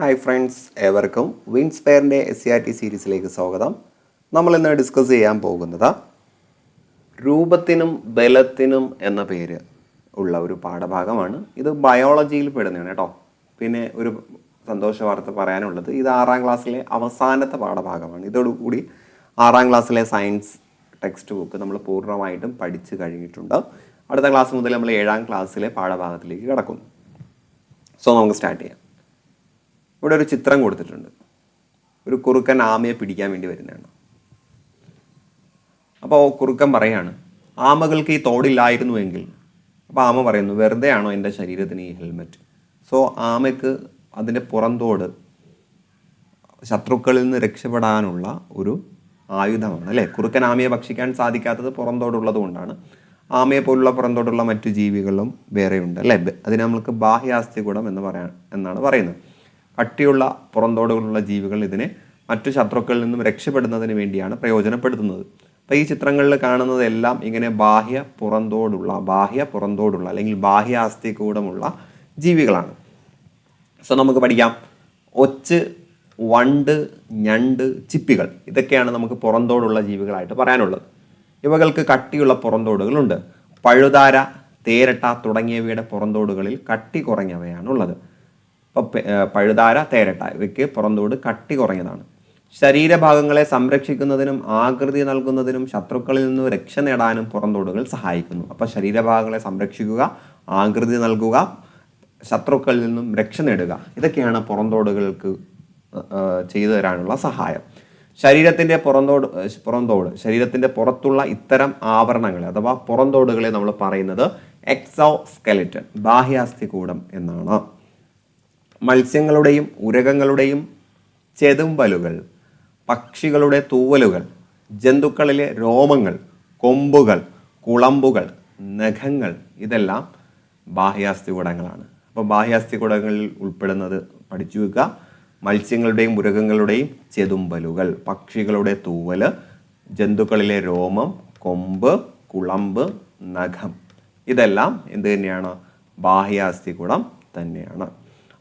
Hi friends ഏവർക്കും വിൻസ്പെയറിന്റെ S C R T സീരീസിലേക്ക് സ്വാഗതം. നമ്മൾ ഇന്ന് ഡിസ്കസ് ചെയ്യാൻ പോകുന്നത് രൂപത്തിനും ബലത്തിനും എന്ന പേര് ഉള്ള ഒരു പാഠഭാഗമാണ്. ഇത് ബയോളജിയിൽ പെടുന്നതാണ് കേട്ടോ. പിന്നെ ഒരു സന്തോഷ വാർത്ത പറയാനുള്ളത് ഇത് ആറാം ക്ലാസ്സിലെ അവസാനത്തെ പാഠഭാഗമാണ്. ഇതോടുകൂടി ആറാം ക്ലാസ്സിലെ സയൻസ് ടെക്സ്റ്റ് ബുക്ക് നമ്മൾ പൂർണമായിട്ടും പഠിച്ചു കഴിഞ്ഞിട്ടുണ്ട്. അടുത്ത ക്ലാസ് മുതൽ നമ്മൾ ഏഴാം ക്ലാസ്സിലെ പാഠഭാഗത്തിലേക്ക് കിടക്കുന്നു. സോ നമുക്ക് സ്റ്റാർട്ട് ചെയ്യാം. ഇവിടെ ഒരു ചിത്രം കൊടുത്തിട്ടുണ്ട്. ഒരു കുറുക്കൻ ആമയെ പിടിക്കാൻ വേണ്ടി വരുന്നതാണ്. അപ്പോൾ കുറുക്കൻ പറയാണ് ആമകൾക്ക് ഈ തോടില്ലായിരുന്നുവെങ്കിൽ അപ്പോൾ ആമ പറയുന്നു വെറുതെ ആണോ എന്റെ ശരീരത്തിന് ഈ ഹെൽമെറ്റ് സോ ആമയ്ക്ക് അതിന്റെ പുറന്തോട് ശത്രുക്കളിൽ നിന്ന് രക്ഷപ്പെടാനുള്ള ഒരു ആയുധമാണ് അല്ലേ? കുറുക്കൻ ആമയെ ഭക്ഷിക്കാൻ സാധിക്കാത്തത് പുറന്തോടുള്ളത് കൊണ്ടാണ് ആമയെ പോലുള്ള പുറന്തോടുള്ള മറ്റു ജീവികളും വേറെയുണ്ട് അല്ലേ? അതിന് നമ്മൾക്ക് ബാഹ്യാസ്തി ബാഹ്യാസ്ഥികൂടം എന്ന് പറയാൻ എന്നാണ് പറയുന്നത്. കട്ടിയുള്ള പുറന്തോടുകളുള്ള ജീവികൾ ഇതിനെ മറ്റു ശത്രുക്കളിൽ നിന്നും രക്ഷപ്പെടുന്നതിന് വേണ്ടിയാണ് പ്രയോജനപ്പെടുത്തുന്നത്. അപ്പോൾ ഈ ചിത്രങ്ങളിൽ കാണുന്നതെല്ലാം ഇങ്ങനെ ബാഹ്യ പുറന്തോടുള്ള ബാഹ്യ പുറന്തോടുള്ള അല്ലെങ്കിൽ ബാഹ്യ ബാഹ്യാസ്ഥികൂടമുള്ള ജീവികളാണ്. സോ നമുക്ക് പഠിക്കാം. ഒച്ച് വണ്ട് ഞണ്ട് ചിപ്പികൾ ഇതൊക്കെയാണ് നമുക്ക് പുറന്തോടുള്ള ജീവികളായിട്ട് പറയാനുള്ളത്. ഇവകൾക്ക് കട്ടിയുള്ള പുറന്തോടുകളുണ്ട്. പഴുതാര തേരട്ട തുടങ്ങിയവയുടെ പുറന്തോടുകളിൽ കട്ടി കുറഞ്ഞവയാണുള്ളത്. ഇപ്പോൾ പഴുതാര തേരട്ട ഇവയ്ക്ക് പുറന്തോട് കട്ടി കുറഞ്ഞതാണ്. ശരീരഭാഗങ്ങളെ സംരക്ഷിക്കുന്നതിനും ആകൃതി നൽകുന്നതിനും ശത്രുക്കളിൽ നിന്ന് രക്ഷ നേടാനും പുറന്തോടുകൾ സഹായിക്കുന്നു. അപ്പോൾ ശരീരഭാഗങ്ങളെ സംരക്ഷിക്കുക ആകൃതി നൽകുക ശത്രുക്കളിൽ നിന്നും രക്ഷ നേടുക. ഇതൊക്കെയാണ് പുറന്തോടുകൾക്ക് ചെയ്തു തരാനുള്ള സഹായം. ശരീരത്തിന്റെ പുറന്തോട് പുറന്തോട് ശരീരത്തിന്റെ പുറത്തുള്ള ഇത്തരം ആവരണങ്ങളെ അഥവാ പുറന്തോടുകളെ നമ്മൾ പറയുന്നത് എക്സോ സ്കെലിറ്റൻ ബാഹ്യാസ്ഥികൂടം എന്നാണ്. മത്സ്യങ്ങളുടെയും ഉരകങ്ങളുടെയും ചെതുമ്പലുകൾ പക്ഷികളുടെ തൂവലുകൾ ജന്തുക്കളിലെ രോമങ്ങൾ കൊമ്പുകൾ കുളമ്പുകൾ നഖങ്ങൾ ഇതെല്ലാം ബാഹ്യാസ്ഥികൂടങ്ങളാണ് അപ്പോൾ ബാഹ്യാസ്ഥികൂടങ്ങളിൽ ഉൾപ്പെടുന്നത് പഠിച്ചു വെക്കുക. മത്സ്യങ്ങളുടെയും മൃഗങ്ങളുടെയും ചെതുമ്പലുകൾ പക്ഷികളുടെ തൂവൽ ജന്തുക്കളിലെ രോമം കൊമ്പ് കുളമ്പ് നഖം ഇതെല്ലാം എന്ത് തന്നെയാണ്? ബാഹ്യാസ്ഥികൂടം തന്നെയാണ്.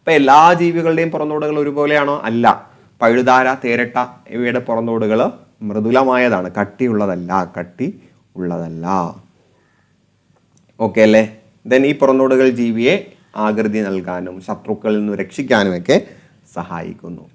അപ്പോൾ എല്ലാ ജീവികളുടെയും പുറന്തോടുകൾ ഒരുപോലെയാണോ? അല്ല. പഴുതാര തേരട്ട ഇവയുടെ പുറന്തോടുകൾ മൃദുലമായതാണ്. കട്ടിയുള്ളതല്ല കട്ടി ഉള്ളതല്ല. ഓക്കെ അല്ലേ? ദെൻ ഈ പുറന്തോടുകൾ ജീവിയെ ആകൃതി നൽകാനും ശത്രുക്കളിൽ നിന്ന് രക്ഷിക്കാനുമൊക്കെ സഹായിക്കുന്നു.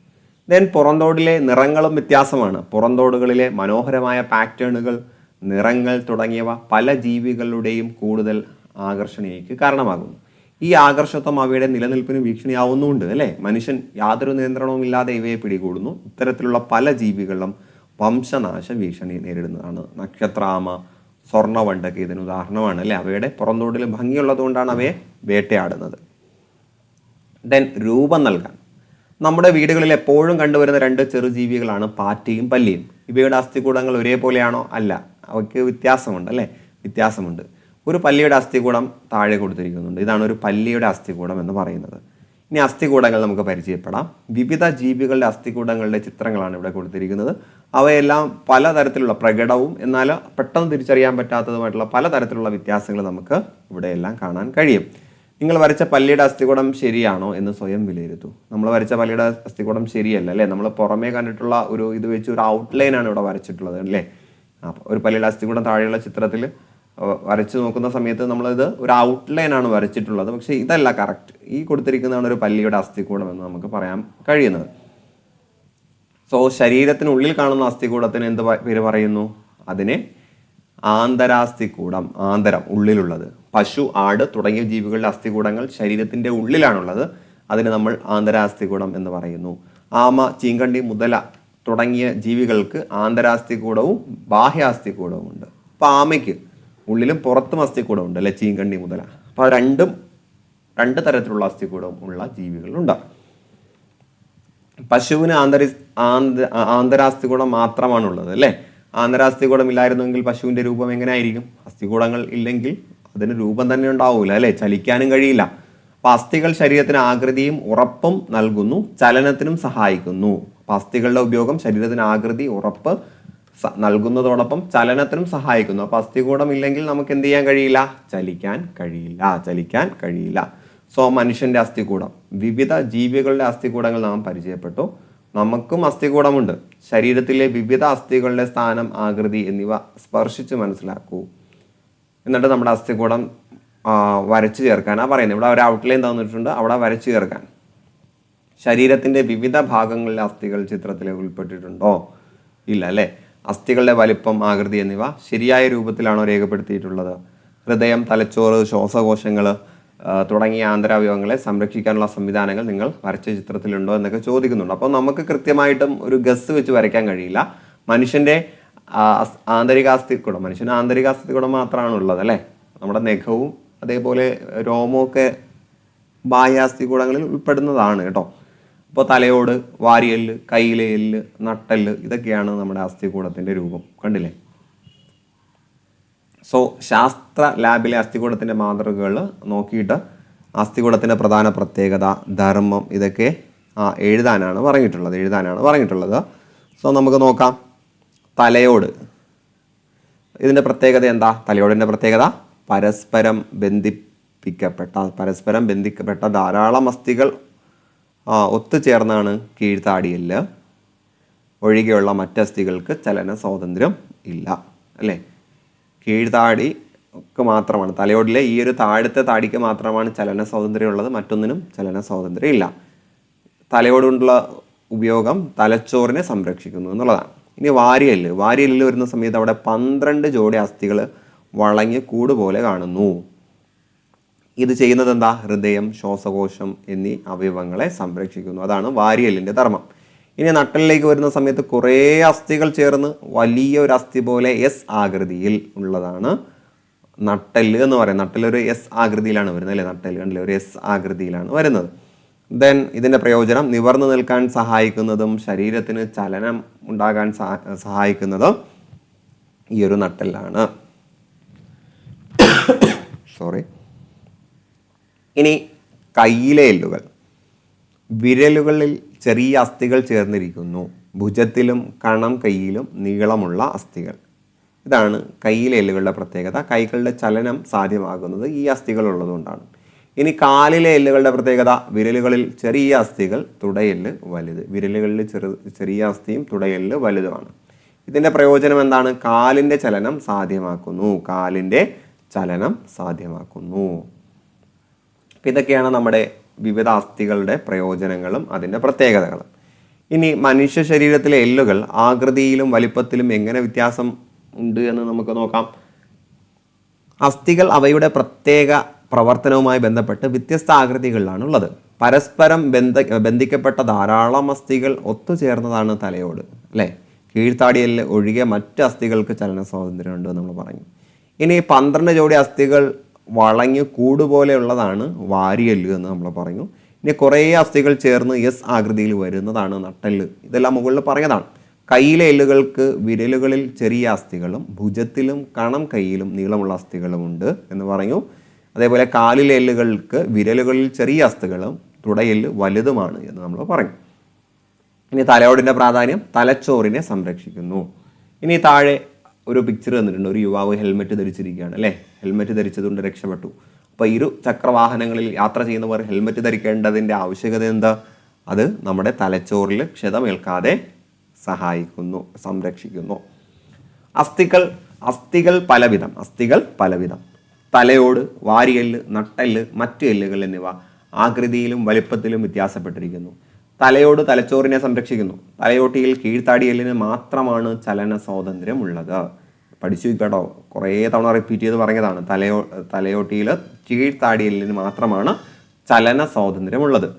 ദെൻ പുറന്തോടിലെ നിറങ്ങളും വ്യത്യാസമാണ്. പുറന്തോടുകളിലെ മനോഹരമായ പാറ്റേണുകൾ നിറങ്ങൾ തുടങ്ങിയവ പല ജീവികളുടെയും കൂടുതൽ ആകർഷണീയക്ക് കാരണമാകുന്നു. ഈ ആകർഷത്വം അവയുടെ നിലനിൽപ്പിന് ഭീഷണിയാവുന്നുണ്ട് അല്ലേ? മനുഷ്യൻ യാതൊരു നിയന്ത്രണവും ഇല്ലാതെ ഇവയെ പിടികൂടുന്നു. ഇത്തരത്തിലുള്ള പല ജീവികളും വംശനാശ ഭീഷണി നേരിടുന്നതാണ്. നക്ഷത്രാമ സ്വർണവണ്ടൊക്കെ ഇതിന് ഉദാഹരണമാണ് അല്ലേ? അവയുടെ പുറന്തോടിൽ ഭംഗിയുള്ളതുകൊണ്ടാണ് അവയെ വേട്ടയാടുന്നത്. ദെൻ രൂപം നൽകാൻ. നമ്മുടെ വീടുകളിൽ എപ്പോഴും കണ്ടുവരുന്ന രണ്ട് ചെറുജീവികളാണ് പാറ്റയും പല്ലിയും. ഇവയുടെ അസ്ഥികൂടങ്ങൾ ഒരേപോലെയാണോ? അല്ല. അവയ്ക്ക് വ്യത്യാസമുണ്ട് അല്ലേ? വ്യത്യാസമുണ്ട്. ഒരു പല്ലിയുടെ അസ്ഥികൂടം താഴെ കൊടുത്തിരിക്കുന്നുണ്ട്. ഇതാണ് ഒരു പല്ലിയുടെ അസ്ഥികൂടം എന്ന് പറയുന്നത്. ഇനി അസ്ഥികൂടങ്ങൾ നമുക്ക് പരിചയപ്പെടാം. വിവിധ ജീവികളുടെ അസ്ഥികൂടങ്ങളുടെ ചിത്രങ്ങളാണ് ഇവിടെ കൊടുത്തിരിക്കുന്നത്. അവയെല്ലാം പലതരത്തിലുള്ള പ്രകടവും എന്നാൽ പെട്ടെന്ന് തിരിച്ചറിയാൻ പറ്റാത്തതുമായിട്ടുള്ള പലതരത്തിലുള്ള വ്യത്യാസങ്ങൾ നമുക്ക് ഇവിടെയെല്ലാം കാണാൻ കഴിയും. നിങ്ങൾ വരച്ച പല്ലിയുടെ അസ്ഥികൂടം ശരിയാണോ എന്ന് സ്വയം വിലയിരുത്തൂ. നമ്മൾ വരച്ച പല്ലിയുടെ അസ്ഥികൂടം ശരിയല്ല അല്ലേ? നമ്മൾ പുറമേ കണ്ടിട്ടുള്ള ഒരു ഇത് വെച്ച് ഒരു ഔട്ട്ലൈനാണ് ഇവിടെ വരച്ചിട്ടുള്ളത് അല്ലേ? ഒരു പല്ലിയുടെ അസ്ഥികൂടം താഴെയുള്ള ചിത്രത്തിൽ വരച്ചു നോക്കുന്ന സമയത്ത് നമ്മളിത് ഒരു ഔട്ട്ലൈൻ ആണ് വരച്ചിട്ടുള്ളത്. പക്ഷേ ഇതല്ല കറക്റ്റ് ഈ കൊടുത്തിരിക്കുന്നതാണ് ഒരു പല്ലിയുടെ അസ്ഥികൂടം എന്ന് നമുക്ക് പറയാൻ കഴിയുന്നത്. സോ ശരീരത്തിനുള്ളിൽ കാണുന്ന അസ്ഥികൂടത്തിന് എന്ത് പേര് പറയുന്നു? അതിനെ ആന്തരാസ്ഥികൂടം ആന്തരം ഉള്ളിലുള്ളത്. പശു ആട് തുടങ്ങിയ ജീവികളുടെ അസ്ഥികൂടങ്ങൾ ശരീരത്തിന്റെ ഉള്ളിലാണുള്ളത്. അതിന് നമ്മൾ ആന്തരാസ്ഥികൂടം എന്ന് പറയുന്നു. ആമ ചീങ്കണ്ടി മുതല തുടങ്ങിയ ജീവികൾക്ക് ആന്തരാസ്ഥികൂടവും ബാഹ്യാസ്ഥികൂടവും ഉണ്ട് അപ്പോൾ ആമയ്ക്ക് ഉള്ളിലും പുറത്തും അസ്ഥികൂടമുണ്ട് അല്ലെ? ചീങ്കണ്ണി മുതല. അപ്പോൾ അത് രണ്ടും രണ്ട് തരത്തിലുള്ള അസ്ഥിക്കൂടം ഉള്ള ജീവികളുണ്ട് പശുവിന് ആന്തരി ആന്ത ആന്തരാസ്ഥികൂടം മാത്രമാണുള്ളത് അല്ലേ? ആന്തരാസ്ഥികൂടം ഇല്ലായിരുന്നെങ്കിൽ പശുവിന്റെ രൂപം എങ്ങനെയായിരിക്കും? അസ്ഥികൂടങ്ങൾ ഇല്ലെങ്കിൽ അതിന് രൂപം തന്നെ ഉണ്ടാവില്ല അല്ലേ? ചലിക്കാനും കഴിയില്ല. അപ്പൊ അസ്ഥികൾ ശരീരത്തിന് ആകൃതിയും ഉറപ്പും നൽകുന്നു ചലനത്തിനും സഹായിക്കുന്നു. അപ്പൊ അസ്ഥികളുടെ ഉപയോഗം ശരീരത്തിന് ആകൃതി ഉറപ്പ് നൽകുന്നതോടൊപ്പം ചലനത്തിനും സഹായിക്കുന്നു. അപ്പൊ അസ്ഥികൂടം ഇല്ലെങ്കിൽ നമുക്ക് എന്ത് ചെയ്യാൻ കഴിയില്ല? ചലിക്കാൻ കഴിയില്ല. ചലിക്കാൻ കഴിയില്ല. സോ മനുഷ്യന്റെ അസ്ഥികൂടം. വിവിധ ജീവികളുടെ അസ്ഥികൂടങ്ങൾ നാം പരിചയപ്പെട്ടു. നമുക്കും അസ്ഥികൂടമുണ്ട്. ശരീരത്തിലെ വിവിധ അസ്ഥികളുടെ സ്ഥാനം ആകൃതി എന്നിവ സ്പർശിച്ച് മനസ്സിലാക്കൂ. എന്നിട്ട് നമ്മുടെ അസ്ഥികൂടം വരച്ചു ചേർക്കാനാണ് പറയുന്നത്. ഇവിടെ ഒരു ഔട്ട്ലൈൻ തന്നിട്ടുണ്ട്. അവിടെ വരച്ചു ചേർക്കാൻ. ശരീരത്തിന്റെ വിവിധ ഭാഗങ്ങളിലെ അസ്ഥികൾ ചിത്രത്തിൽ ഉൾപ്പെട്ടിട്ടുണ്ടോ? ഇല്ല അല്ലേ? അസ്ഥികളുടെ വലിപ്പം ആകൃതി എന്നിവ ശരിയായ രൂപത്തിലാണോ രേഖപ്പെടുത്തിയിട്ടുള്ളത്? ഹൃദയം തലച്ചോറ് ശ്വാസകോശങ്ങൾ തുടങ്ങിയ ആന്തരാവയവങ്ങളെ സംരക്ഷിക്കാനുള്ള സംവിധാനങ്ങൾ നിങ്ങൾ വരച്ച ചിത്രത്തിലുണ്ടോ എന്നൊക്കെ ചോദിക്കുന്നുണ്ട്. അപ്പോൾ നമുക്ക് കൃത്യമായിട്ടും ഒരു ഗസ് വെച്ച് വരയ്ക്കാൻ കഴിയില്ല. മനുഷ്യന്റെ ആന്തരികാസ്ഥിക്കുടം മനുഷ്യൻ ആന്തരികാസ്ഥികൂടം മാത്രമാണ് ഉള്ളത് അല്ലേ? നമ്മുടെ നഖവും അതേപോലെ രോമവും ഒക്കെ ബാഹ്യാസ്ഥികൂടങ്ങളിൽ ഉൾപ്പെടുന്നതാണ് കേട്ടോ. അപ്പോൾ തലയോട് വാരിയെല്ല് കയ്യിലെ എല്ല് നട്ടെല്ല് ഇതൊക്കെയാണ് നമ്മുടെ അസ്ഥികൂടത്തിന്റെ രൂപം. കണ്ടില്ലേ? സോ ശാസ്ത്ര ലാബിലെ അസ്ഥികൂടത്തിന്റെ മാതൃകകൾ നോക്കിയിട്ട് അസ്ഥികൂടത്തിന്റെ പ്രധാന പ്രത്യേകത ധർമ്മം ഇതൊക്കെ എഴുതാനാണ് പറഞ്ഞിട്ടുള്ളത് എഴുതാനാണ് പറഞ്ഞിട്ടുള്ളത്. സോ നമുക്ക് നോക്കാം. തലയോട്. ഇതിന്റെ പ്രത്യേകത എന്താ? തലയോടിന്റെ പ്രത്യേകത പരസ്പരം ബന്ധിപ്പിക്കപ്പെട്ട പരസ്പരം ബന്ധിക്കപ്പെട്ട ധാരാളം അസ്ഥികൾ ഒത്തുചേർന്നാണ് കീഴ്ത്താടിയെല്ല്. ഒഴികെയുള്ള മറ്റസ്ഥികൾക്ക് ചലന സ്വാതന്ത്ര്യം ഇല്ല അല്ലേ? കീഴ്ത്താടി ഒക്കെ മാത്രമാണ്. തലയോടിലെ ഈ ഒരു താഴത്തെ താടിക്ക് മാത്രമാണ് ചലന സ്വാതന്ത്ര്യം ഉള്ളത് മറ്റൊന്നിനും ചലന സ്വാതന്ത്ര്യം ഇല്ല. തലയോടുകൊണ്ടുള്ള ഉപയോഗം തലച്ചോറിനെ സംരക്ഷിക്കുന്നു എന്നുള്ളതാണ്. ഇനി വാരിയല്ല്. വാരിയല്ലിൽ വരുന്ന സമയത്ത് അവിടെ പന്ത്രണ്ട് ജോഡി അസ്ഥികൾ വളഞ്ഞ് കൂടുപോലെ കാണുന്നു. ഇത് ചെയ്യുന്നത് എന്താ ഹൃദയം ശ്വാസകോശം എന്നീ അവയവങ്ങളെ സംരക്ഷിക്കുന്നു. അതാണ് വാരിയലിന്റെ ധർമ്മം. ഇനി നട്ടലിലേക്ക് വരുന്ന സമയത്ത് കുറേ അസ്ഥികൾ ചേർന്ന് വലിയ ഒരു അസ്ഥി പോലെ എസ് ആകൃതിയിൽ ഉള്ളതാണ് നട്ടൽ എന്ന് പറയുന്നത്. നട്ടൽ ഒരു എസ് ആകൃതിയിലാണ് വരുന്നത് അല്ലേ? നട്ടൽ കണ്ടില്ലേ? ഒരു എസ് ആകൃതിയിലാണ് വരുന്നത്. ദെൻ ഇതിന്റെ പ്രയോജനം നിവർന്നു നിൽക്കാൻ സഹായിക്കുന്നതും ശരീരത്തിന് ചലനം ഉണ്ടാകാൻ സഹ- സഹായിക്കുന്നതും ഈ ഒരു നട്ടലാണ് സോറി ഇനി കയ്യിലെ എല്ലുകൾ. വിരലുകളിൽ ചെറിയ അസ്ഥികൾ ചേർന്നിരിക്കുന്നു. ഭുജത്തിലും കണം കൈയിലും നീളമുള്ള അസ്ഥികൾ. ഇതാണ് കയ്യിലെ എല്ലുകളുടെ പ്രത്യേകത. കൈകളുടെ ചലനം സാധ്യമാകുന്നത് ഈ അസ്ഥികൾ ഉള്ളതുകൊണ്ടാണ്. ഇനി കാലിലെ എല്ലുകളുടെ പ്രത്യേകത. വിരലുകളിൽ ചെറിയ അസ്ഥികൾ തുടയെല്ല് വലുത്. വിരലുകളിൽ ചെറു ചെറിയ അസ്ഥിയും തുടയെല്ല് വലുതുമാണ്. ഇതിന്റെ പ്രയോജനം എന്താണ്? കാലിന്റെ ചലനം സാധ്യമാക്കുന്നു. കാലിന്റെ ചലനം സാധ്യമാക്കുന്നു. അപ്പം ഇതൊക്കെയാണ് നമ്മുടെ വിവിധ അസ്ഥികളുടെ പ്രയോജനങ്ങളും അതിന്റെ പ്രത്യേകതകളും. ഇനി മനുഷ്യ ശരീരത്തിലെ എല്ലുകൾ ആകൃതിയിലും വലിപ്പത്തിലും എങ്ങനെ വ്യത്യാസം ഉണ്ട് എന്ന് നമുക്ക് നോക്കാം. അസ്ഥികൾ അവയുടെ പ്രത്യേക പ്രവർത്തനവുമായി ബന്ധപ്പെട്ട് വ്യത്യസ്ത ആകൃതികളിലാണ് ഉള്ളത് പരസ്പരം ബന്ധ ബന്ധിക്കപ്പെട്ട ധാരാളം അസ്ഥികൾ ഒത്തുചേർന്നതാണ് തലയോട് അല്ലേ? കീഴ്ത്താടിയലിൽ ഒഴികെ മറ്റ് അസ്ഥികൾക്ക് ചലന സ്വാതന്ത്ര്യമുണ്ട് നമ്മൾ പറഞ്ഞു. ഇനി പന്ത്രണ്ട് ജോഡി അസ്ഥികൾ വളഞ്ഞ് കൂടുപോലെയുള്ളതാണ് വാരിയല്ല് എന്ന് നമ്മൾ പറഞ്ഞു ഇനി കുറേ അസ്ഥികൾ ചേർന്ന് എസ് ആകൃതിയിൽ വരുന്നതാണ് നട്ടെല്ല്. ഇതെല്ലാം മുകളിൽ പറഞ്ഞതാണ്. കയ്യിലെ എല്ലുകൾക്ക് വിരലുകളിൽ ചെറിയ അസ്ഥികളും ഭുജത്തിലും കണം കൈയിലും നീളമുള്ള അസ്ഥികളുമുണ്ട് എന്ന് പറഞ്ഞു അതേപോലെ കാലിലെ എല്ലുകൾക്ക് വിരലുകളിൽ ചെറിയ അസ്ഥികളും തുടയെല്ല് വലുതുമാണ് എന്ന് നമ്മൾ പറഞ്ഞു ഇനി തലയോടിന്റെ പ്രാധാന്യം തലച്ചോറിനെ സംരക്ഷിക്കുന്നു. ഇനി താഴെ ഒരു പിക്ചർ തന്നിട്ടുണ്ട് ഒരു യുവാവ് ഹെൽമെറ്റ് ധരിച്ചിരിക്കുകയാണ് അല്ലേ? ഹെൽമെറ്റ് ധരിച്ചതുകൊണ്ട് രക്ഷപ്പെട്ടു. അപ്പോൾ ഇരു ചക്രവാഹനങ്ങളിൽ യാത്ര ചെയ്യുന്നവർ ഹെൽമെറ്റ് ധരിക്കേണ്ടതിന്റെ ആവശ്യകത എന്താ? അത് നമ്മുടെ തലച്ചോറിൽ ക്ഷതമേൽക്കാതെ സഹായിക്കുന്നു സംരക്ഷിക്കുന്നു. അസ്ഥികൾ അസ്ഥികൾ പലവിധം അസ്ഥികൾ പലവിധം. തലയോട് വാരിയെല്ല് നട്ടെല്ല് മറ്റു എല്ലുകൾ എന്നിവ ആകൃതിയിലും വലിപ്പത്തിലും വ്യത്യാസപ്പെട്ടിരിക്കുന്നു. തലയോട് തലച്ചോറിനെ സംരക്ഷിക്കുന്നു. തലയോട്ടിയിൽ കീഴ്ത്താടിയെല്ലിന് മാത്രമാണ് ചലന സ്വാതന്ത്ര്യം ഉള്ളത് പഠിച്ചു കേട്ടോ. കുറേ തവണ റിപ്പീറ്റ് ചെയ്ത് പറഞ്ഞതാണ്. തലയോ തലയോട്ടിയിൽ കീഴ്ത്താടിയല്ലിന് മാത്രമാണ് ചലന സ്വാതന്ത്ര്യമുള്ളത്.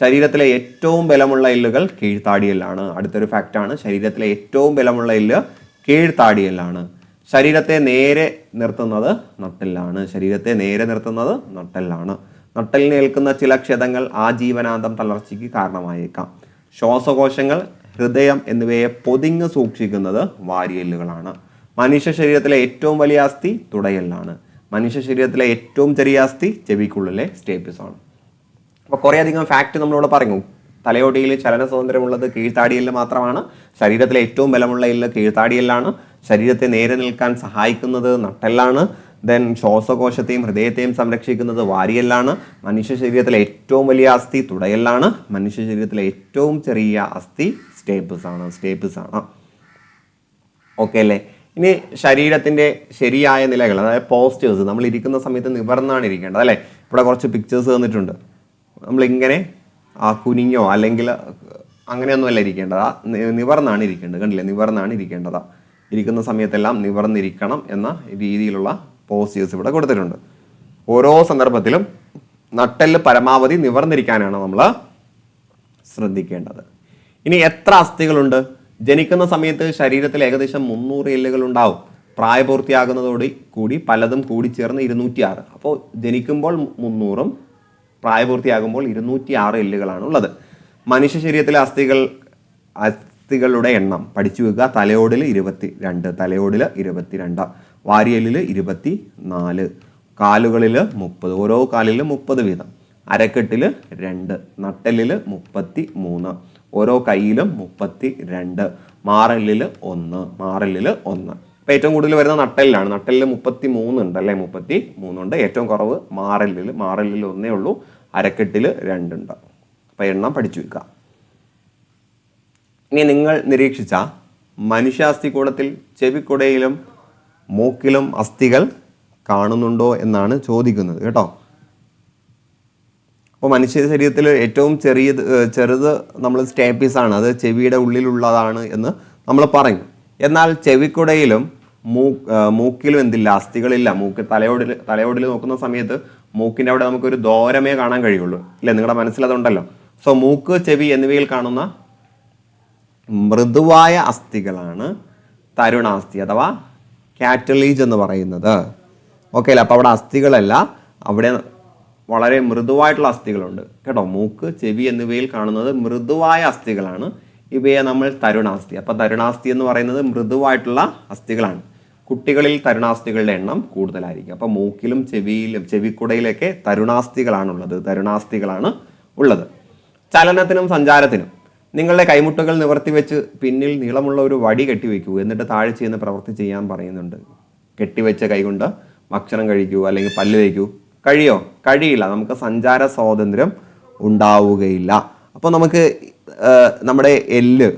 ശരീരത്തിലെ ഏറ്റവും ബലമുള്ള എല്ലുകൾ കീഴ്ത്താടിയല്ലാണ്. അടുത്തൊരു ഫാക്റ്റാണ് ശരീരത്തിലെ ഏറ്റവും ബലമുള്ള എല്ല് കീഴ്ത്താടിയല്ലാണ്. ശരീരത്തെ നേരെ നിർത്തുന്നത് നട്ടെല്ലാണ്. ശരീരത്തെ നേരെ നിർത്തുന്നത് നട്ടെല്ലാണ്. നട്ടെല്ലിന് ഏൽക്കുന്ന ചില ക്ഷതങ്ങൾ ആ ആജീവനാന്തം തളർച്ചയ്ക്ക് കാരണമായേക്കാം. ശ്വാസകോശങ്ങൾ ഹൃദയം എന്നിവയെ പൊതിഞ്ഞ് സൂക്ഷിക്കുന്നത് വാരിയെല്ലുകളാണ്. മനുഷ്യ ശരീരത്തിലെ ഏറ്റവും വലിയ അസ്ഥി തുടയെല്ലാണ്. മനുഷ്യ ശരീരത്തിലെ ഏറ്റവും ചെറിയ അസ്ഥി ചെവിക്കുള്ളിലെ സ്റ്റേപ്പിസ് ആണ് അപ്പോൾ കുറേ അധികം ഫാക്റ്റ് നമ്മളിവിടെ പറഞ്ഞു. തലയോടിയിൽ ചലന സ്വാതന്ത്ര്യമുള്ളത് കീഴ്ത്താടിയിൽ മാത്രമാണ്. ശരീരത്തിലെ ഏറ്റവും ബലമുള്ള എല്ല് കീഴ്ത്താടിയല്ലാണ്. ശരീരത്തെ നേരെ നിൽക്കാൻ സഹായിക്കുന്നത് നട്ടെല്ലാണ്. ദെൻ ശ്വാസകോശത്തെയും ഹൃദയത്തെയും സംരക്ഷിക്കുന്നത് വാരിയല്ലാണ്. മനുഷ്യ ശരീരത്തിലെ ഏറ്റവും വലിയ അസ്ഥി തുടയല്ലാണ്. മനുഷ്യ ശരീരത്തിലെ ഏറ്റവും ചെറിയ അസ്ഥി സ്റ്റേപ്പിസ് ആണ് സ്റ്റേപ്പിസ് ആണ് ഓക്കെ അല്ലേ? ഇനി ശരീരത്തിന്റെ ശരിയായ നിലകൾ അതായത് പോസ്റ്റേഴ്സ് നമ്മൾ ഇരിക്കുന്ന സമയത്ത് നിവർന്നാണ് ഇരിക്കേണ്ടത് അല്ലേ? ഇവിടെ കുറച്ച് പിക്ചേഴ്സ് തന്നിട്ടുണ്ട്. നമ്മളിങ്ങനെ ആ കുനിഞ്ഞോ അല്ലെങ്കിൽ അങ്ങനെയൊന്നുമല്ല ഇരിക്കേണ്ടത്. ആ നിവർന്നാണ് ഇരിക്കേണ്ടത്. കണ്ടില്ലേ? നിവർന്നാണ് ഇരിക്കേണ്ടത്. ഇരിക്കുന്ന സമയത്തെല്ലാം നിവർന്നിരിക്കണം എന്ന രീതിയിലുള്ള പോസ്റ്റേഴ്സ് ഇവിടെ കൊടുത്തിട്ടുണ്ട്. ഓരോ സന്ദർഭത്തിലും നട്ടെല്ല് പരമാവധി നിവർന്നിരിക്കാനാണ് നമ്മൾ ശ്രദ്ധിക്കേണ്ടത്. ഇനി എത്ര അസ്ഥികളുണ്ട്? ജനിക്കുന്ന സമയത്ത് ശരീരത്തിൽ ഏകദേശം മുന്നൂറ് എല്ലുകൾ ഉണ്ടാവും. പ്രായപൂർത്തിയാകുന്നതോടെ കൂടി പലതും കൂടി ചേർന്ന് ഇരുന്നൂറ്റി ആറ് അപ്പോൾ ജനിക്കുമ്പോൾ മുന്നൂറും പ്രായപൂർത്തിയാകുമ്പോൾ ഇരുന്നൂറ്റി ആറ് എല്ലുകളാണ് ഉള്ളത് മനുഷ്യ ശരീരത്തിലെ അസ്ഥികൾ അസ്ഥികളുടെ എണ്ണം പഠിച്ചു വെക്കുക. തലയോടിൽ ഇരുപത്തി രണ്ട് തലയോടിൽ ഇരുപത്തിരണ്ട് വാരിയലിൽ ഇരുപത്തി നാല് കാലുകളിൽ മുപ്പത് ഓരോ കാലിൽ മുപ്പത് വീതം. അരക്കെട്ടിൽ രണ്ട് നട്ടലിൽ മുപ്പത്തി മൂന്ന് ഓരോ കയ്യിലും മുപ്പത്തി രണ്ട് മാറലിൽ ഒന്ന് മാറലിൽ ഒന്ന്. ഇപ്പം ഏറ്റവും കൂടുതൽ വരുന്ന നട്ടലിലാണ് നട്ടലിൽ മുപ്പത്തി മൂന്നുണ്ട് അല്ലേ? മുപ്പത്തി മൂന്നുണ്ട് ഏറ്റവും കുറവ് മാറലിൽ മാറലിൽ ഒന്നേ ഉള്ളൂ. അരക്കെട്ടിൽ രണ്ടുണ്ട്. അപ്പം എണ്ണം പഠിച്ചു വെക്കുക. ഇനി നിങ്ങൾ നിരീക്ഷിച്ച മനുഷ്യാസ്ഥികൂടത്തിൽ ചെവിക്കുടയിലും മൂക്കിലും അസ്ഥികൾ കാണുന്നുണ്ടോ എന്നാണ് ചോദിക്കുന്നത്. കേട്ടോ? അപ്പോൾ മനുഷ്യ ശരീരത്തിൽ ഏറ്റവും ചെറിയ ചെറുത് നമ്മൾ സ്റ്റേപ്പീസ് ആണ് അത് ചെവിയുടെ ഉള്ളിലുള്ളതാണ് എന്ന് നമ്മൾ പറയും. എന്നാൽ ചെവിക്കുടയിലും മൂ മൂക്കിലും എന്തില്ല അസ്ഥികളില്ല. മൂക്ക് തലയോടിൽ തലയോടിൽ നോക്കുന്ന സമയത്ത് മൂക്കിന്റെ അവിടെ നമുക്കൊരു ദോരമേ കാണാൻ കഴിയുള്ളൂ. ഇല്ലേ? നിങ്ങളുടെ മനസ്സിലതുണ്ടല്ലോ. സോ മൂക്ക് ചെവി എന്നിവയിൽ കാണുന്ന മൃദുവായ അസ്ഥികളാണ് തരുണാസ്ഥി അഥവാ കാറ്റലീജ് എന്ന് പറയുന്നത്. ഓക്കെ അല്ലേ? അപ്പോൾ അവിടെ അസ്ഥികളല്ല അവിടെ വളരെ മൃദുവായിട്ടുള്ള അസ്ഥികളുണ്ട്. കേട്ടോ മൂക്ക് ചെവി എന്നിവയിൽ കാണുന്നത് മൃദുവായ അസ്ഥികളാണ്. ഇവയെ നമ്മൾ തരുണാസ്ഥി. അപ്പോൾ തരുണാസ്ഥി എന്ന് പറയുന്നത് മൃദുവായിട്ടുള്ള അസ്ഥികളാണ്. കുട്ടികളിൽ തരുണാസ്ഥികളുടെ എണ്ണം കൂടുതലായിരിക്കും. അപ്പോൾ മൂക്കിലും ചെവിയിലും ചെവിക്കുടയിലൊക്കെ തരുണാസ്ഥികളാണുള്ളത് തരുണാസ്ഥികളാണ് ഉള്ളത്. ചലനത്തിനും സഞ്ചാരത്തിനും. നിങ്ങളുടെ കൈമുട്ടുകൾ നിവർത്തി വെച്ച് പിന്നിൽ നീളമുള്ള ഒരു വടി കെട്ടിവെക്കൂ എന്നിട്ട് താഴെ ചെയ്യുന്ന പ്രവൃത്തി ചെയ്യാൻ പറയുന്നുണ്ട്. കെട്ടിവെച്ച കൈകൊണ്ട് ഭക്ഷണം കഴിക്കൂ അല്ലെങ്കിൽ പല്ല് തേക്കൂ. കഴിയോ? കഴിയില്ല. നമുക്ക് സഞ്ചാര സ്വാതന്ത്ര്യം ഉണ്ടാവുകയില്ല. അപ്പോൾ നമുക്ക് നമ്മുടെ എല്ല്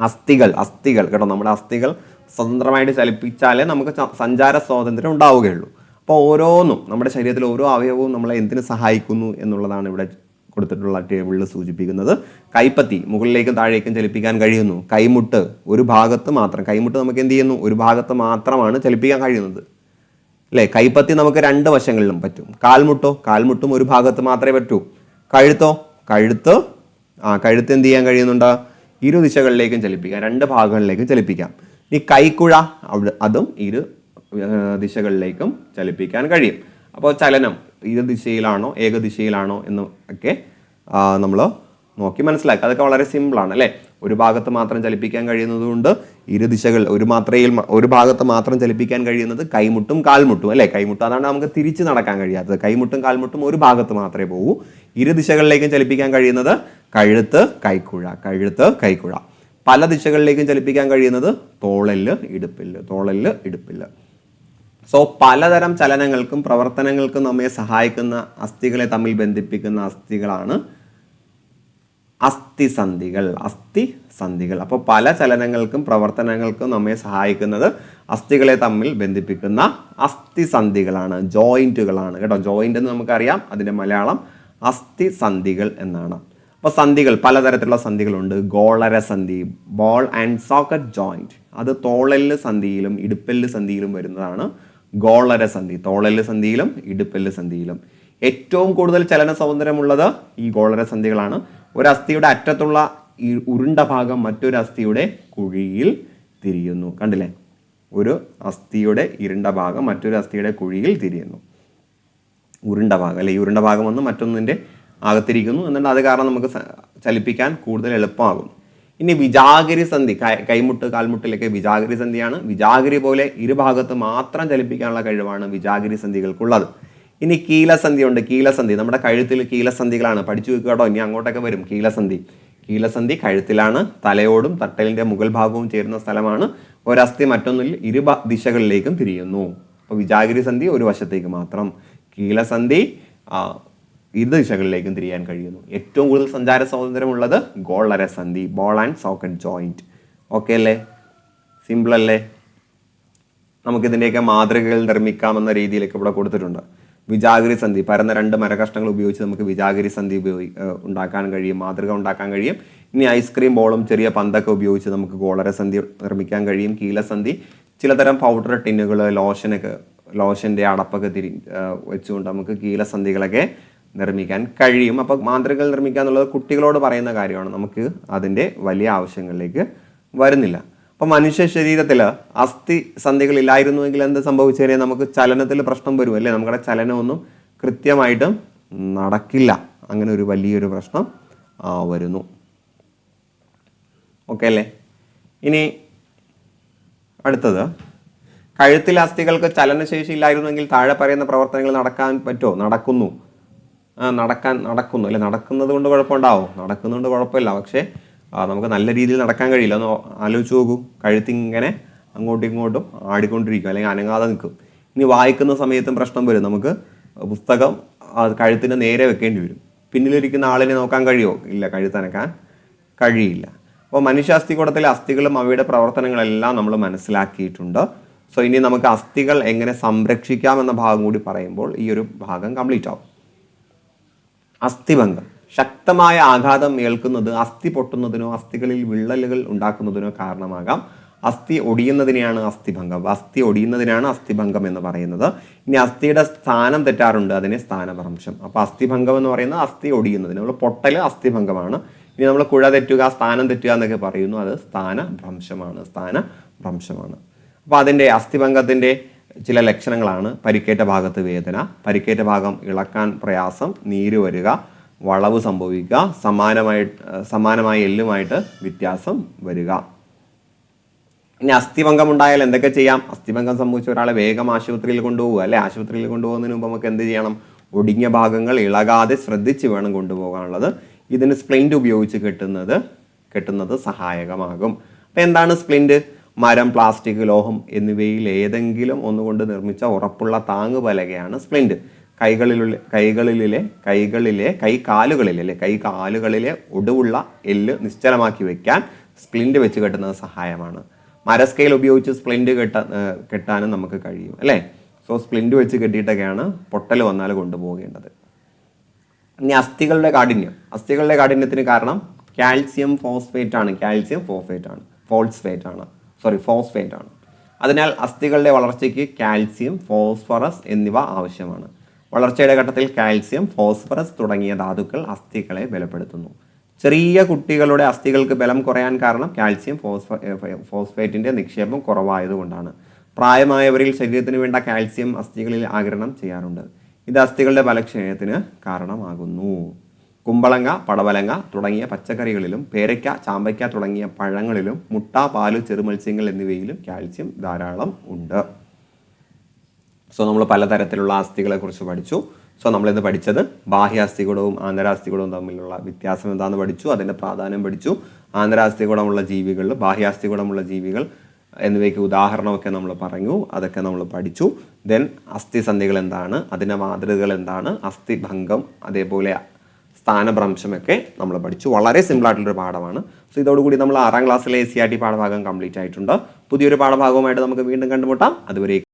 അസ്ഥികൾ അസ്ഥികൾ കേട്ടോ. നമ്മുടെ അസ്ഥികൾ സ്വതന്ത്രമായിട്ട് ചലിപ്പിച്ചാലേ നമുക്ക് സഞ്ചാര സ്വാതന്ത്ര്യം ഉണ്ടാവുകയുള്ളൂ. അപ്പോൾ ഓരോന്നും നമ്മുടെ ശരീരത്തിൽ ഓരോ അവയവവും നമ്മളെ എന്തിനു സഹായിക്കുന്നു എന്നുള്ളതാണ് ഇവിടെ കൊടുത്തിട്ടുള്ള ടേബിളിൽ സൂചിപ്പിക്കുന്നത്. കൈപ്പത്തി മുകളിലേക്കും താഴേക്കും ചലിപ്പിക്കാൻ കഴിയുന്നു. കൈമുട്ട് ഒരു ഭാഗത്ത് മാത്രം കൈമുട്ട് നമുക്ക് എന്ത് ചെയ്യുന്നു? ഒരു ഭാഗത്ത് മാത്രമാണ് ചലിപ്പിക്കാൻ കഴിയുന്നത്. അല്ലേ? കൈപ്പത്തി നമുക്ക് രണ്ട് വശങ്ങളിലും പറ്റും. കാൽമുട്ടോ? കാൽമുട്ടും ഒരു ഭാഗത്ത് മാത്രമേ പറ്റൂ. കഴുത്തോ? കഴുത്ത്. ആ കഴുത്ത് എന്ത് ചെയ്യാൻ കഴിയുന്നുണ്ട്? ഇരു ദിശകളിലേക്കും ചലിപ്പിക്കാം. രണ്ട് ഭാഗങ്ങളിലേക്കും ചലിപ്പിക്കാം. ഈ കൈക്കുഴ അവിടെ അതും ഇരു ദിശകളിലേക്കും ചലിപ്പിക്കാൻ കഴിയും. അപ്പോൾ ചലനം ഇരു ദിശയിലാണോ ഏകദിശയിലാണോ എന്ന് ഒക്കെ നമ്മൾ നോക്കി മനസ്സിലാക്കുക. അതൊക്കെ വളരെ സിമ്പിളാണ് അല്ലേ? ഒരു ഭാഗത്ത് മാത്രം ചലിപ്പിക്കാൻ കഴിയുന്നതുകൊണ്ട് ഇരു ദിശകൾ ഒരു മാത്രയിൽ ഒരു ഭാഗത്ത് മാത്രം ചലിപ്പിക്കാൻ കഴിയുന്നത് കൈമുട്ടും കാൽമുട്ടും അല്ലേ? കൈമുട്ടും അതാണ് നമുക്ക് തിരിച്ച് നടക്കാൻ കഴിയാത്തത്. കൈമുട്ടും കാൽമുട്ടും ഒരു ഭാഗത്ത് മാത്രമേ പോകൂ ഇരു ദിശകളിലേക്കും ചലിപ്പിക്കാൻ കഴിയുന്നത് കഴുത്ത് കൈക്കുഴ കഴുത്ത് കൈക്കുഴ. പല ദിശകളിലേക്കും ചലിപ്പിക്കാൻ കഴിയുന്നത് തോളൽ ഇടുപ്പിൽ തോളൽ ഇടുപ്പിൽ സോ പലതരം ചലനങ്ങൾക്കും പ്രവർത്തനങ്ങൾക്കും നമ്മെ സഹായിക്കുന്ന അസ്ഥികളെ തമ്മിൽ ബന്ധിപ്പിക്കുന്ന അസ്ഥികളാണ് അസ്ഥിസന്ധികൾ അസ്ഥിസന്ധികൾ. അപ്പോൾ പല ചലനങ്ങൾക്കും പ്രവർത്തനങ്ങൾക്കും നമ്മെ സഹായിക്കുന്നത് അസ്ഥികളെ തമ്മിൽ ബന്ധിപ്പിക്കുന്ന അസ്ഥിസന്ധികളാണ് ജോയിന്റുകളാണ് കേട്ടോ ജോയിന്റ് എന്ന് നമുക്കറിയാം അതിന്റെ മലയാളം അസ്ഥിസന്ധികൾ എന്നാണ്. അപ്പോൾ സന്ധികൾ പലതരത്തിലുള്ള സന്ധികളുണ്ട്. ഗോളര സന്ധി ബോൾ ആൻഡ് സോക്കറ്റ് ജോയിന്റ് അത് തോളൽ സന്ധിയിലും ഇടുപ്പൽ സന്ധിയിലും വരുന്നതാണ് ഗോളര സന്ധി തോളൽ സന്ധിയിലും ഇടുപ്പൽ സന്ധിയിലും. ഏറ്റവും കൂടുതൽ ചലന സ്വാതന്ത്ര്യമുള്ളത് ഈ ഗോളര സന്ധികളാണ് ഒരു അസ്ഥിയുടെ അറ്റത്തുള്ള ഈ ഉരുണ്ട ഭാഗം മറ്റൊരു അസ്ഥിയുടെ കുഴിയിൽ തിരിയുന്നു. കണ്ടില്ലേ? ഒരു അസ്ഥിയുടെ ഇരുണ്ട ഭാഗം മറ്റൊരു അസ്ഥിയുടെ കുഴിയിൽ തിരിയുന്നു. ഉരുണ്ട ഭാഗം അല്ലെ? ഈ ഉരുണ്ട ഭാഗം വന്ന് മറ്റൊന്നിന്റെ അകത്തിരിക്കുന്നു എന്നിട്ട് അത് കാരണം നമുക്ക് ചലിപ്പിക്കാൻ കൂടുതൽ എളുപ്പമാകും. ഇനി വിജാഗരി സന്ധി കൈമുട്ട് കാൽമുട്ടിലൊക്കെ വിജാഗരി സന്ധിയാണ്. വിജാഗരി പോലെ ഇരുഭാഗത്ത് മാത്രം ചലിപ്പിക്കാനുള്ള കഴിവാണ് വിജാഗരി സന്ധികൾക്കുള്ളത്. ഇനി കീലസന്ധി ഉണ്ട് കീലസന്ധി. നമ്മുടെ കഴുത്തിൽ കീലസന്ധികളാണ്. പഠിച്ചു വെക്കുക കേട്ടോ. ഇനി അങ്ങോട്ടൊക്കെ വരും. കീലസന്ധി. കീലസന്ധി കഴുത്തിലാണ് തലയോടും തട്ടലിന്റെ മുകൾ ഭാഗവും ചേരുന്ന സ്ഥലമാണ്. ഒരസ്ഥി മറ്റൊന്നിൽ ഇരു ദിശകളിലേക്കും തിരിയുന്നു. അപ്പോൾ വിജാഗിരി സന്ധി ഒരു വശത്തേക്ക് മാത്രം. കീലസന്ധി ഇരു ദിശകളിലേക്കും തിരിയാൻ കഴിയുന്നു. ഏറ്റവും കൂടുതൽ സഞ്ചാര സ്വാതന്ത്ര്യമുള്ളത് ഗോളര സന്ധി ball and socket joint okay അല്ലേ? സിമ്പിൾ അല്ലേ? നമുക്കിതിന്റെയൊക്കെ മാതൃകകൾ നിർമ്മിക്കാമെന്ന രീതിയിലൊക്കെ ഇവിടെ കൊടുത്തിട്ടുണ്ട്. വിജാഗിരി സന്ധി പരന്ന രണ്ട് മരകഷ്ണങ്ങൾ ഉപയോഗിച്ച് നമുക്ക് വിജാഗിരി സന്ധി ഉപയോഗി ഉണ്ടാക്കാൻ കഴിയും മാതൃക ഉണ്ടാക്കാൻ കഴിയും. ഇനി ഐസ്ക്രീം ബോളും ചെറിയ പന്തൊക്കെ ഉപയോഗിച്ച് നമുക്ക് ഗോളര സന്ധി നിർമ്മിക്കാൻ കഴിയും കീലസന്ധി ചിലതരം പൗഡർ ടിന്നുകൾ ലോഷനൊക്കെ ലോഷന്റെ അടപ്പൊക്കെ തിരി വെച്ചുകൊണ്ട് നമുക്ക് കീലസന്ധികളൊക്കെ നിർമ്മിക്കാൻ കഴിയും. അപ്പോൾ മാതൃകകൾ നിർമ്മിക്കുക എന്നുള്ളത് കുട്ടികളോട് പറയുന്ന കാര്യമാണ്. നമുക്ക് അതിന്റെ വലിയ ആവശ്യങ്ങളിലേക്ക് വരുന്നില്ല. അപ്പോൾ മനുഷ്യ ശരീരത്തിൽ അസ്ഥി സന്ധികളില്ലായിരുന്നുവെങ്കിൽ എന്ത് സംഭവിച്ചു കഴിഞ്ഞാൽ നമുക്ക് ചലനത്തിൽ പ്രശ്നം വരും അല്ലേ? നമ്മുടെ ചലനമൊന്നും കൃത്യമായിട്ടും നടക്കില്ല. അങ്ങനെ ഒരു വലിയൊരു പ്രശ്നം വരുന്നു. ഓക്കെ അല്ലേ? ഇനി അടുത്തത്. കഴുത്തിലെ അസ്ഥികൾക്ക് ചലനശേഷി ഇല്ലായിരുന്നുവെങ്കിൽ താഴെ പറയുന്ന പ്രവർത്തനങ്ങൾ നടക്കാൻ പറ്റുമോ? നടക്കുന്നു. നടക്കാൻ നടക്കുന്നു. അല്ലെ? നടക്കുന്നത് കൊണ്ട് കുഴപ്പമുണ്ടാവും. നടക്കുന്നതുകൊണ്ട് കുഴപ്പമില്ല. പക്ഷേ നമുക്ക് നല്ല രീതിയിൽ നടക്കാൻ കഴിയില്ല. ഒന്ന് ആലോചിച്ച് നോക്കൂ. കഴുത്തിങ്ങനെ അങ്ങോട്ടും ഇങ്ങോട്ടും ആടിക്കൊണ്ടിരിക്കും. അല്ലെങ്കിൽ അനങ്ങാതെ നിൽക്കും. ഇനി വായിക്കുന്ന സമയത്തും പ്രശ്നം വരും. നമുക്ക് പുസ്തകം കഴുത്തിന് നേരെ വെക്കേണ്ടി വരും. പിന്നിലിരിക്കുന്ന ആളിനെ നോക്കാൻ കഴിയുമോ? ഇല്ല കഴുത്തനക്കാൻ കഴിയില്ല. അപ്പോൾ മനുഷ്യ അസ്ഥികൂടത്തിലെ അസ്ഥികളും അവയുടെ പ്രവർത്തനങ്ങളെല്ലാം നമ്മൾ മനസ്സിലാക്കിയിട്ടുണ്ട്. സോ ഇനി നമുക്ക് അസ്ഥികൾ എങ്ങനെ സംരക്ഷിക്കാം എന്ന ഭാഗം കൂടി പറയുമ്പോൾ ഈ ഒരു ഭാഗം കംപ്ലീറ്റ് ആവും അസ്ഥിഭംഗം. ശക്തമായ ആഘാതം ഏൽക്കുന്നത് അസ്ഥി പൊട്ടുന്നതിനോ അസ്ഥികളിൽ വിള്ളലുകൾ ഉണ്ടാക്കുന്നതിനോ കാരണമാകാം. അസ്ഥി ഒടിയുന്നതിനെയാണ് അസ്ഥിഭംഗം. അസ്ഥി ഒടിയുന്നതിനാണ് അസ്ഥിഭംഗം എന്ന് പറയുന്നത്. ഇനി അസ്ഥിയുടെ സ്ഥാനം തെറ്റാറുണ്ട്. അതിനെ സ്ഥാനഭ്രംശം. അപ്പോൾ അസ്ഥിഭംഗം എന്ന് പറയുന്നത് അസ്ഥി ഒടിയുന്നതിന്. നമ്മൾ പൊട്ടൽ അസ്ഥിഭംഗമാണ്. ഇനി നമ്മൾ കുഴ തെറ്റുക സ്ഥാനം തെറ്റുക എന്നൊക്കെ പറയുന്നു. അത് സ്ഥാനഭ്രംശമാണ്. സ്ഥാനഭ്രംശമാണ്. അപ്പോൾ അതിന്റെ അസ്ഥിഭംഗത്തിന്റെ ചില ലക്ഷണങ്ങളാണ്. പരിക്കേറ്റ ഭാഗത്ത് വേദന പരിക്കേറ്റ ഭാഗം ഇളക്കാൻ പ്രയാസം നീര് വരിക വളവ് സംഭവിക്കുക സമാനമായി സമാനമായ എല്ലുമായിട്ട് വ്യത്യാസം വരിക. ഇനി അസ്ഥിഭംഗം ഉണ്ടായാൽ എന്തൊക്കെ ചെയ്യാം? അസ്ഥിഭംഗം സംഭവിച്ച ഒരാളെ വേഗം ആശുപത്രിയിൽ കൊണ്ടുപോകുക അല്ലെ? ആശുപത്രിയിൽ കൊണ്ടുപോകുന്നതിന് മുമ്പ് നമുക്ക് എന്ത് ചെയ്യണം? ഒടിഞ്ഞ ഭാഗങ്ങൾ ഇളകാതെ ശ്രദ്ധിച്ച് വേണം കൊണ്ടുപോകാനുള്ളത്. ഇതിന് സ്പ്ലിന്റ് ഉപയോഗിച്ച് കെട്ടുന്നത് കെട്ടുന്നത് സഹായകമാകും. അപ്പം എന്താണ് സ്പ്ലിന്റ് മരം പ്ലാസ്റ്റിക് ലോഹം എന്നിവയിൽ ഏതെങ്കിലും ഒന്നുകൊണ്ട് നിർമ്മിച്ച ഉറപ്പുള്ള താങ്ങ് പലകയാണ് സ്പ്ലിന്റ് കൈകളിലുള്ള കൈകളിലെ കൈകളിലെ കൈകാലുകളിലെ അല്ലെ കൈകാലുകളിലെ ഒടുവുള്ള എല്ല് നിശ്ചലമാക്കി വെക്കാൻ സ്പ്ലിന്റ് വെച്ച് കെട്ടുന്നത് സഹായമാണ്. മരസ്കെയിൽ ഉപയോഗിച്ച് സ്പ്ലിന്റ് കെട്ട കെട്ടാനും നമുക്ക് കഴിയും അല്ലേ? സോ സ്പ്ലിന്റ് വെച്ച് കെട്ടിയിട്ടൊക്കെയാണ് പൊട്ടൽ വന്നാൽ കൊണ്ടുപോകേണ്ടത്. ഇനി അസ്ഥികളുടെ കാഠിന്യം. അസ്ഥികളുടെ കാഠിന്യത്തിന് കാരണം കാൽസ്യം ഫോസ്ഫേറ്റ് ആണ് കാൽസ്യം ഫോസ്ഫേറ്റ് ആണ് ഫോൾസ്ഫേറ്റ് ആണ് സോറി ഫോസ്ഫേറ്റ് ആണ് അതിനാൽ അസ്ഥികളുടെ വളർച്ചയ്ക്ക് കാൽസ്യം ഫോസ്ഫറസ് എന്നിവ ആവശ്യമാണ്. വളർച്ചയുടെ ഘട്ടത്തിൽ കാൽസ്യം ഫോസ്ഫറസ് തുടങ്ങിയ ധാതുക്കൾ അസ്ഥികളെ ബലപ്പെടുത്തുന്നു. ചെറിയ കുട്ടികളുടെ അസ്ഥികൾക്ക് ബലം കുറയാൻ കാരണം കാൽസ്യം ഫോസ്ഫ ഫോസ്ഫേറ്റിന്റെ നിക്ഷേപം കുറവായതുകൊണ്ടാണ്. പ്രായമായവരിൽ ശരീരത്തിന് വേണ്ട കാൽസ്യം അസ്ഥികളിൽ ആഗിരണം ചെയ്യാറുണ്ട്. ഇത് അസ്ഥികളുടെ ബലക്ഷയത്തിന് കാരണമാകുന്നു. കുമ്പളങ്ങ പടവലങ്ങ തുടങ്ങിയ പച്ചക്കറികളിലും പേരയ്ക്ക ചാമ്പയ്ക്ക തുടങ്ങിയ പഴങ്ങളിലും മുട്ട പാൽ ചെറുമത്സ്യങ്ങൾ എന്നിവയിലും കാൽസ്യം ധാരാളം ഉണ്ട്. സോ നമ്മൾ പലതരത്തിലുള്ള ആസ്തികളെ കുറിച്ച് പഠിച്ചു. സോ നമ്മളിന്ന് പഠിച്ചത് ബാഹ്യാസ്ഥികൂടവും ആന്തരാസ്ഥികൂടവും തമ്മിലുള്ള വ്യത്യാസം എന്താണെന്ന് പഠിച്ചു. അതിന്റെ പ്രാധാന്യം പഠിച്ചു. ആന്തരാസ്തികുടമുള്ള ജീവികൾ ബാഹ്യാസ്തികുടമുള്ള ജീവികൾ എന്നിവയ്ക്ക് ഉദാഹരണമൊക്കെ നമ്മൾ പറഞ്ഞു. അതൊക്കെ നമ്മൾ പഠിച്ചു. ദെൻ അസ്ഥിസന്ധികൾ എന്താണ്? അതിന്റെ മാതൃകകൾ എന്താണ്? അസ്ഥിഭംഗം അതേപോലെ സ്ഥാനഭ്രംശമൊക്കെ നമ്മൾ പഠിച്ചു. വളരെ സിമ്പിൾ ആയിട്ടുള്ളൊരു പാഠമാണ്. സോ ഇതോടുകൂടി നമ്മൾ ആറാം ക്ലാസ്സിലെ എസ് സി ആർ ടി പാഠഭാഗം കംപ്ലീറ്റ് ആയിട്ടുണ്ട്. പുതിയൊരു പാഠഭാഗവുമായിട്ട് നമുക്ക് വീണ്ടും കണ്ടുമുട്ടാം. അതുവരെ